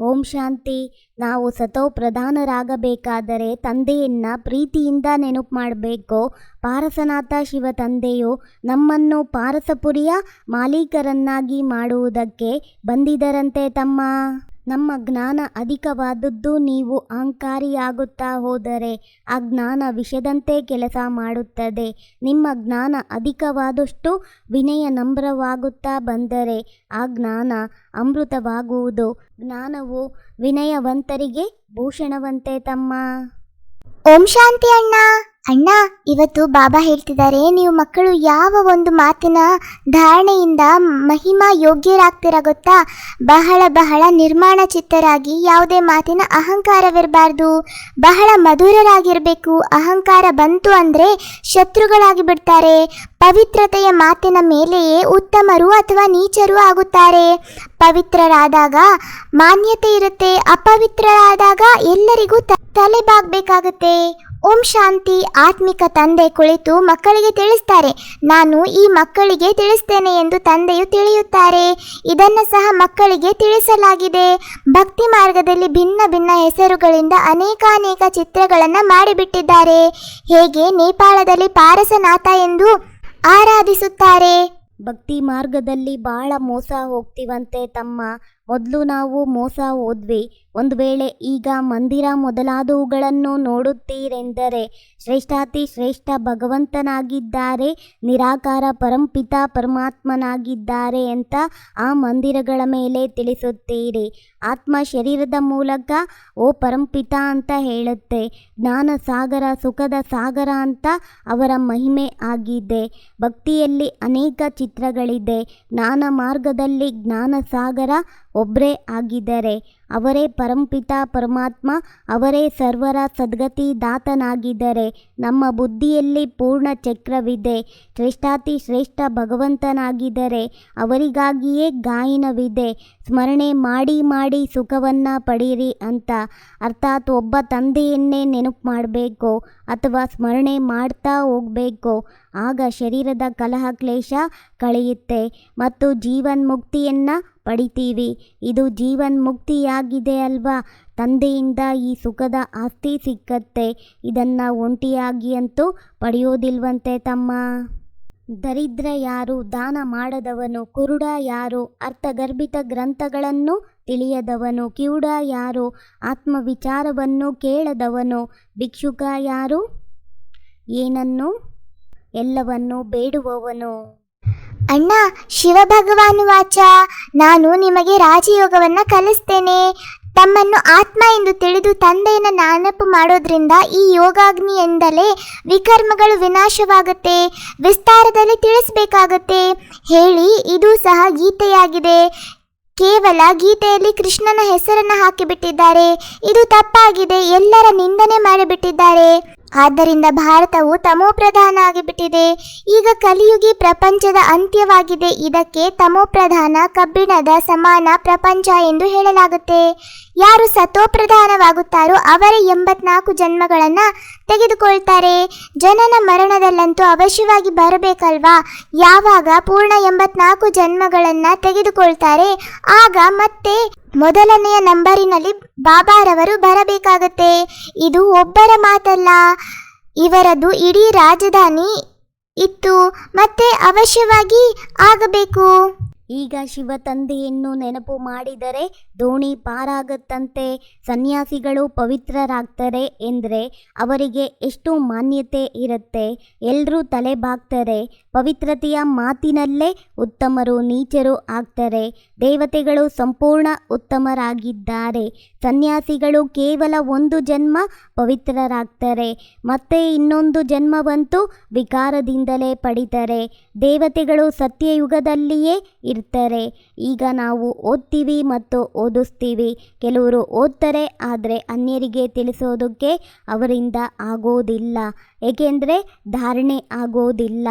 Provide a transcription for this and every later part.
ಓಂ ಶಾಂತಿ ನಾವು ಸತೋ ಪ್ರಧಾನರಾಗಬೇಕಾದರೆ ತಂದೆಯನ್ನ ಪ್ರೀತಿಯಿಂದ ನೆನಪು ಮಾಡಬೇಕು? ಪಾರಸನಾಥ ಶಿವ ತಂದೆಯು ನಮ್ಮನ್ನು ಪಾರಸಪುರಿಯ ಮಾಲೀಕರನ್ನಾಗಿ ಮಾಡುವುದಕ್ಕೆ ಬಂದಿದರಂತೆ ತಮ್ಮ. ನಮ್ಮ ಜ್ಞಾನ ಅಧಿಕವಾದದ್ದು ನೀವು ಅಹಂಕಾರಿಯಾಗುತ್ತಾ ಹೋದರೆ ಆ ಜ್ಞಾನ ವಿಷದಂತೆ ಕೆಲಸ ಮಾಡುತ್ತದೆ. ನಿಮ್ಮ ಜ್ಞಾನ ಅಧಿಕವಾದಷ್ಟು ವಿನಯ ನಮ್ರವಾಗುತ್ತಾ ಬಂದರೆ ಆ ಜ್ಞಾನ ಅಮೃತವಾಗುವುದು. ಜ್ಞಾನವು ವಿನಯವಂತರಿಗೆ ಭೂಷಣವಂತೆ ತಮ್ಮ. ಓಂ ಶಾಂತಿ ಅಣ್ಣ. ಅಣ್ಣ, ಇವತ್ತು ಬಾಬಾ ಹೇಳ್ತಿದ್ದಾರೆ, ನೀವು ಮಕ್ಕಳು ಯಾವ ಒಂದು ಮಾತಿನ ಧಾರಣೆಯಿಂದ ಮಹಿಮಾ ಯೋಗ್ಯರಾಗ್ತೀರ ಗೊತ್ತಾ? ಬಹಳ ಬಹಳ ನಿರ್ಮಾಣ ಚಿತ್ತರಾಗಿ ಯಾವುದೇ ಮಾತಿನ ಅಹಂಕಾರವಿರಬಾರ್ದು. ಬಹಳ ಮಧುರರಾಗಿರಬೇಕು. ಅಹಂಕಾರ ಬಂತು ಅಂದರೆ ಶತ್ರುಗಳಾಗಿ ಬಿಡ್ತಾರೆ. ಪವಿತ್ರತೆಯ ಮಾತಿನ ಮೇಲೆಯೇ ಉತ್ತಮರು ಅಥವಾ ನೀಚರು ಆಗುತ್ತಾರೆ. ಪವಿತ್ರರಾದಾಗ ಮಾನ್ಯತೆ ಇರುತ್ತೆ, ಅಪವಿತ್ರರಾದಾಗ ಎಲ್ಲರಿಗೂ ತಲೆ ಬಾಗ್ಬೇಕಾಗುತ್ತೆ ಓಂ ಶಾಂತಿ, ಆತ್ಮಿಕ ತಂದೆ ಕುಳಿತು ಮಕ್ಕಳಿಗೆ ತಿಳಿಸ್ತಾರೆ. ನಾನು ಈ ಮಕ್ಕಳಿಗೆ ತಿಳಿಸ್ತೇನೆ ಎಂದು ತಂದೆಯು ತಿಳಿಯುತ್ತಾರೆ. ಇದನ್ನು ಸಹ ಮಕ್ಕಳಿಗೆ ತಿಳಿಸಲಾಗಿದೆ. ಭಕ್ತಿ ಮಾರ್ಗದಲ್ಲಿ ಭಿನ್ನ ಭಿನ್ನ ಹೆಸರುಗಳಿಂದ ಅನೇಕಾನೇಕ ಚಿತ್ರಗಳನ್ನು ಮಾಡಿಬಿಟ್ಟಿದ್ದಾರೆ. ಹೇಗೆ ನೇಪಾಳದಲ್ಲಿ ಪಾರಸನಾಥ ಎಂದು ಆರಾಧಿಸುತ್ತಾರೆ. ಭಕ್ತಿ ಮಾರ್ಗದಲ್ಲಿ ಬಹಳ ಮೋಸ ಹೋಗ್ತೀವಂತೆ ತಮ್ಮ ಮೊದಲು ನಾವು ಮೋಸ ಹೋದ್ವಿ. ಒಂದು ವೇಳೆ ಈಗ ಮಂದಿರ ಮೊದಲಾದವುಗಳನ್ನು ನೋಡುತ್ತೀರೆಂದರೆ ಶ್ರೇಷ್ಠಾತಿ ಶ್ರೇಷ್ಠ ಭಗವಂತನಾಗಿದ್ದಾರೆ, ನಿರಾಕಾರ ಪರಂಪಿತ ಪರಮಾತ್ಮನಾಗಿದ್ದಾರೆ ಅಂತ ಆ ಮಂದಿರಗಳ ಮೇಲೆ ತಿಳಿಸುತ್ತೀರಿ. ಆತ್ಮ ಶರೀರದ ಮೂಲಕ ಓ ಪರಂಪಿತ ಅಂತ ಹೇಳುತ್ತೆ. ಜ್ಞಾನ ಸಾಗರ, ಸುಖದ ಸಾಗರ ಅಂತ ಅವರ ಮಹಿಮೆ ಆಗಿದೆ. ಭಕ್ತಿಯಲ್ಲಿ ಅನೇಕ ಚಿತ್ರಗಳಿದೆ. ಜ್ಞಾನ ಮಾರ್ಗದಲ್ಲಿ ಜ್ಞಾನ ಸಾಗರ ಒಬ್ಬರೇ ಆಗಿದ್ದಾರೆ. ಅವರೇ ಪರಂಪಿತ ಪರಮಾತ್ಮ, ಅವರೇ ಸರ್ವರ ಸದ್ಗತಿ ದಾತನಾಗಿದ್ದರೆ ನಮ್ಮ ಬುದ್ಧಿಯಲ್ಲಿ ಪೂರ್ಣ ಚಕ್ರವಿದೆ. ಶ್ರೇಷ್ಠಾತಿ ಶ್ರೇಷ್ಠ ಭಗವಂತನಾಗಿದ್ದರೆ ಅವರಿಗಾಗಿಯೇ ಗಾಯನವಿದೆ. ಸ್ಮರಣೆ ಮಾಡಿ ಮಾಡಿ ಸುಖವನ್ನು ಪಡೀರಿ ಅಂತ. ಅರ್ಥಾತ್ ಒಬ್ಬ ತಂದೆಯನ್ನೇ ನೆನಪು ಮಾಡಬೇಕು ಅಥವಾ ಸ್ಮರಣೆ ಮಾಡ್ತಾ ಹೋಗಬೇಕು. ಆಗ ಶರೀರದ ಕಲಹ ಕ್ಲೇಶ ಕಳೆಯುತ್ತೆ ಮತ್ತು ಜೀವನ್ಮುಕ್ತಿಯನ್ನು ಪಡಿತೀವಿ. ಇದು ಜೀವನ್ಮುಕ್ತಿಯಾಗಿದೆ ಅಲ್ವಾ? ತಂದೆಯಿಂದ ಈ ಸುಖದ ಆಸ್ತಿ ಸಿಕ್ಕತ್ತೆ. ಇದನ್ನು ಒಂಟಿಯಾಗಿ ಅಂತೂ ಪಡೆಯೋದಿಲ್ವಂತೆ ತಮ್ಮ. ದರಿದ್ರ ಯಾರು, ದಾನ ಮಾಡದವನು, ಕುರುಡ ಯಾರು, ಅರ್ಥಗರ್ಭಿತ ಗ್ರಂಥಗಳನ್ನು ತಿಳಿಯದವನು, ಕಿವುಡ ಯಾರು, ಆತ್ಮವಿಚಾರವನ್ನು ಕೇಳದವನು, ಭಿಕ್ಷುಕ ಯಾರು? ಏನನ್ನು? ಎಲ್ಲವನ್ನು ಬೇಡುವವನು. ಅಣ್ಣ, ಶಿವಭಗವಾನು ವಾಚ. ನಾನು ನಿಮಗೆ ರಾಜಯೋಗವನ್ನ ಕಲಿಸ್ತೇನೆ. ತಮ್ಮನ್ನು ಆತ್ಮ ಎಂದು ತಿಳಿದು ತಂದೆಯನ್ನು ನೆನಪು ಮಾಡೋದ್ರಿಂದ ಈ ಯೋಗಾಗ್ನಿಯಿಂದಲೇ ವಿಕರ್ಮಗಳು ವಿನಾಶವಾಗುತ್ತೆ. ವಿಸ್ತಾರದಲ್ಲಿ ತಿಳಿಸಬೇಕಾಗತ್ತೆ. ಹೇಳಿ, ಇದು ಸಹ ಗೀತೆಯಾಗಿದೆ. ಕೇವಲ ಗೀತೆಯಲ್ಲಿ ಕೃಷ್ಣನ ಹೆಸರನ್ನು ಹಾಕಿಬಿಟ್ಟಿದ್ದಾರೆ. ಇದು ತಪ್ಪಾಗಿದೆ. ಎಲ್ಲರ ನಿಂದನೆ ಮಾಡಿಬಿಟ್ಟಿದ್ದಾರೆ. ಆದ್ದರಿಂದ ಭಾರತವು ತಮೋಪ್ರಧಾನ ಆಗಿಬಿಟ್ಟಿದೆ ಈಗ ಕಲಿಯುಗಿ ಪ್ರಪಂಚದ ಅಂತ್ಯವಾಗಿದೆ. ಇದಕ್ಕೆ ತಮೋಪ್ರಧಾನ ಕಬ್ಬಿಣದ ಸಮಾನ ಪ್ರಪಂಚ ಎಂದು ಹೇಳಲಾಗುತ್ತೆ. ಯಾರು ಸತೋಪ್ರಧಾನವಾಗುತ್ತಾರೋ ಅವರ ಎಂಬತ್ನಾಲ್ಕು ಜನ್ಮಗಳನ್ನು ತೆಗೆದುಕೊಳ್ತಾರೆ. ಜನನ ಮರಣದಲ್ಲಂತೂ ಅವಶ್ಯವಾಗಿ ಬರಬೇಕಲ್ವಾ? ಯಾವಾಗ ಪೂರ್ಣ ಎಂಬತ್ನಾಲ್ಕು ಜನ್ಮಗಳನ್ನು ತೆಗೆದುಕೊಳ್ತಾರೆ, ಆಗ ಮತ್ತೆ ಮೊದಲನೆಯ ನಂಬರಿನಲ್ಲಿ ಬಾಬಾರವರು ಬರಬೇಕಾಗತ್ತೆ. ಇದು ಒಬ್ಬರ ಮಾತಲ್ಲ, ಇವರದು ಇಡೀ ರಾಜಧಾನಿ ಇತ್ತು, ಮತ್ತೆ ಅವಶ್ಯವಾಗಿ ಆಗಬೇಕು. ಈಗ ಶಿವ ತಂದೆಯನ್ನು ನೆನಪು ಮಾಡಿದರೆ ದೋಣಿ ಪಾರಾಗತ್ತಂತೆ ಸನ್ಯಾಸಿಗಳು ಪವಿತ್ರರಾಗ್ತಾರೆ ಎಂದರೆ ಅವರಿಗೆ ಎಷ್ಟು ಮಾನ್ಯತೆ ಇರುತ್ತೆ. ಎಲ್ಲರೂ ತಲೆ ಬಾಗ್ತಾರೆ ಪವಿತ್ರತೆಯ ಮಾತಿನಲ್ಲೇ ಉತ್ತಮರು, ನೀಚರು ಆಗ್ತಾರೆ. ದೇವತೆಗಳು ಸಂಪೂರ್ಣ ಉತ್ತಮರಾಗಿದ್ದಾರೆ. ಸನ್ಯಾಸಿಗಳು ಕೇವಲ ಒಂದು ಜನ್ಮ ಪವಿತ್ರರಾಗ್ತಾರೆ. ಮತ್ತೆ ಇನ್ನೊಂದು ಜನ್ಮವಂತೂ ವಿಕಾರದಿಂದಲೇ ಪಡಿತಾರೆ. ದೇವತೆಗಳು ಸತ್ಯಯುಗದಲ್ಲಿಯೇ ಇರ್ತಾರೆ ಈಗ ನಾವು ಓದ್ತೀವಿ ಮತ್ತು ಓದಿಸ್ತೀವಿ. ಕೆಲವರು ಓದ್ತಾರೆ, ಆದರೆ ಅನ್ಯರಿಗೆ ತಿಳಿಸೋದಕ್ಕೆ ಅವರಿಂದ ಆಗೋದಿಲ್ಲ. ಏಕೆಂದರೆ ಧಾರಣೆ ಆಗೋದಿಲ್ಲ.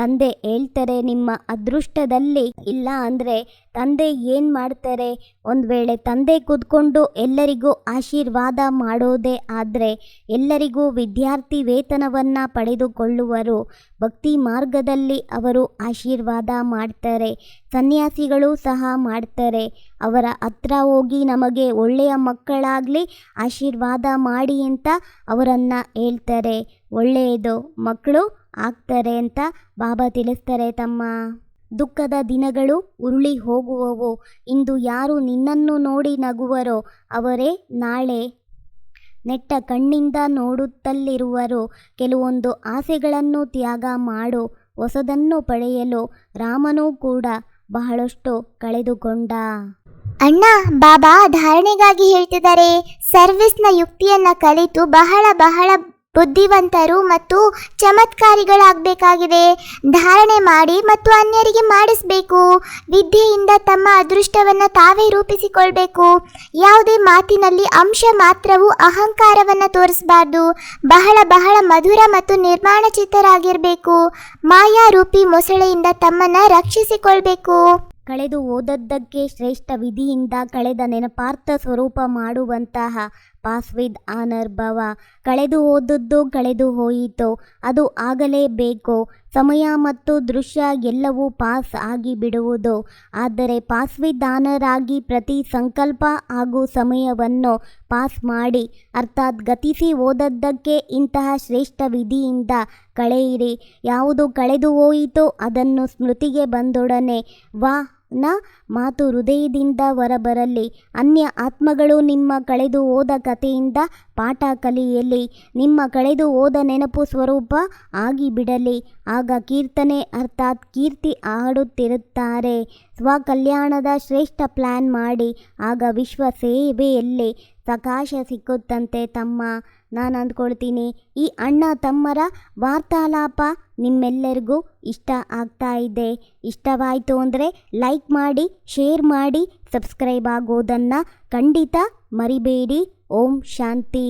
ತಂದೆ ಹೇಳ್ತಾರೆ, ನಿಮ್ಮ ಅದೃಷ್ಟದಲ್ಲಿ ಇಲ್ಲ ಅಂದರೆ ತಂದೆ ಏನು ಮಾಡ್ತಾರೆ? ಒಂದು ವೇಳೆ ತಂದೆ ಕೂತ್ಕೊಂಡು ಎಲ್ಲರಿಗೂ ಆಶೀರ್ವಾದ ಮಾಡೋದೇ ಆದರೆ ಎಲ್ಲರಿಗೂ ವಿದ್ಯಾರ್ಥಿ ವೇತನವನ್ನು ಪಡೆದುಕೊಳ್ಳುವರು. ಭಕ್ತಿ ಮಾರ್ಗದಲ್ಲಿ ಅವರು ಆಶೀರ್ವಾದ ಮಾಡ್ತಾರೆ, ಸನ್ಯಾಸಿಗಳು ಸಹ ಮಾಡ್ತಾರೆ. ಅವರ ಹತ್ರ ಹೋಗಿ ನಮಗೆ ಒಳ್ಳೆಯ ಮಕ್ಕಳಾಗಲಿ ಆಶೀರ್ವಾದ ಮಾಡಿ ಅಂತ ಅವರನ್ನು ಹೇಳ್ತಾರೆ. ಒಳ್ಳೆಯದು ಮಕ್ಕಳು ಆಗ್ತಾರೆ ಅಂತ ಬಾಬಾ ತಿಳಿಸ್ತಾರೆ ತಮ್ಮ. ದುಃಖದ ದಿನಗಳು ಉರುಳಿ ಹೋಗುವವು. ಇಂದು ಯಾರು ನಿನ್ನನ್ನು ನೋಡಿ ನಗುವರೋ ಅವರೇ ನಾಳೆ. ನೆಟ್ಟ ಕಣ್ಣಿಂದ ನೋಡುತ್ತಲಿರುವರು. ಕೆಲವೊಂದು ಆಸೆಗಳನ್ನು ತ್ಯಾಗ ಮಾಡು. ಹೊಸದನ್ನು ಪಡೆಯಲು ರಾಮನೂ ಕೂಡ ಬಹಳಷ್ಟು ಕಳೆದುಕೊಂಡ. ಅಣ್ಣ, ಬಾಬಾ ಧಾರಣೆಗಾಗಿ ಹೇಳ್ತಿದ್ದಾರೆ. ಸರ್ವಿಸ್ನ ಯುಕ್ತಿಯನ್ನ ಕಲಿತು ಬಹಳ ಬಹಳ ಬುದ್ಧಿವಂತರು ಮತ್ತು ಚಮತ್ಕಾರಿಗಳಾಗಬೇಕಾಗಿದೆ. ಧಾರಣೆ ಮಾಡಿ ಮತ್ತು ಅನ್ಯರಿಗೆ ಮಾಡಿಸಬೇಕು. ವಿದ್ಯೆಯಿಂದ ತಮ್ಮ ಅದೃಷ್ಟವನ್ನು ತಾವೇ ರೂಪಿಸಿಕೊಳ್ಬೇಕು. ಯಾವುದೇ ಮಾತಿನಲ್ಲಿ ಅಂಶ ಮಾತ್ರವು ಅಹಂಕಾರವನ್ನು ತೋರಿಸಬಾರ್ದು. ಬಹಳ ಬಹಳ ಮಧುರ ಮತ್ತು ನಿರ್ಮಾಣ ಚಿತ್ತರಾಗಿರಬೇಕು ಮಾಯಾರೂಪಿ ಮೊಸಳೆಯಿಂದ ತಮ್ಮನ್ನ ರಕ್ಷಿಸಿಕೊಳ್ಬೇಕು. ಕಳೆದು ಓದದ್ದಕ್ಕೆ ಶ್ರೇಷ್ಠ ವಿಧಿಯಿಂದ ಕಳೆದ ನೆನಪಾರ್ಥ ಸ್ವರೂಪ ಮಾಡುವಂತಹ ಪಾಸ್ ವಿದ್ ಆನರ್ ಭವ. ಕಳೆದು ಹೋದದ್ದು ಕಳೆದು ಹೋಯಿತು, ಅದು ಆಗಲೇಬೇಕು? ಸಮಯ ಮತ್ತು ದೃಶ್ಯ ಎಲ್ಲವೂ ಪಾಸ್ ಆಗಿ ಬಿಡುವುದು ಆದರೆ ಪಾಸ್ ಆಗಿ ಪ್ರತಿ ಸಂಕಲ್ಪ ಹಾಗೂ ಸಮಯವನ್ನು ಪಾಸ್ ಮಾಡಿ, ಅರ್ಥಾತ್ ಗತಿಸಿ ಓದದ್ದಕ್ಕೆ ಇಂತಹ ಶ್ರೇಷ್ಠ ವಿಧಿಯಿಂದ ಕಳೆಯಿರಿ. ಯಾವುದು ಕಳೆದು ಹೋಯಿತು, ಅದನ್ನು ಸ್ಮೃತಿಗೆ ಬಂದೊಡನೆ, ವಾ ನ ಮಾತು ಹೃದಯದಿಂದ ಹೊರಬರಲಿ. ಅನ್ಯ ಆತ್ಮಗಳು ನಿಮ್ಮ ಕಳೆದು ಹೋದ ಕಥೆಯಿಂದ ಪಾಠ ಕಲಿಯಲಿ. ನಿಮ್ಮ ಕಳೆದು ಹೋದ ನೆನಪು ಸ್ವರೂಪ ಆಗಿಬಿಡಲಿ. ಆಗ ಕೀರ್ತನೆ ಅರ್ಥಾತ್ ಕೀರ್ತಿ ಹಾಡುತ್ತಿರುತ್ತಾರೆ. ಸ್ವಕಲ್ಯಾಣದ ಶ್ರೇಷ್ಠ ಪ್ಲ್ಯಾನ್ ಮಾಡಿ. ಆಗ ವಿಶ್ವ ಸೇವೆಯಲ್ಲಿ ಸಕಾಶ ಸಿಕ್ಕುತ್ತಂತೆ ತಮ್ಮ. ನಾನು ಅಂದ್ಕೊಳ್ತೀನಿ, ಈ ಅಣ್ಣ ತಮ್ಮರ ವಾರ್ತಾಲಾಪ ನಿಮ್ಮೆಲ್ಲರಿಗೂ ಇಷ್ಟ ಆಗ್ತಾ ಇದೆ. ಇಷ್ಟವಾಯಿತು ಅಂದರೆ ಲೈಕ್ ಮಾಡಿ ಶೇರ್ ಮಾಡಿ ಸಬ್ಸ್ಕ್ರೈಬ್ ಆಗೋದನ್ನು ಖಂಡಿತ ಮರಿಬೇಡಿ. ಓಂ ಶಾಂತಿ.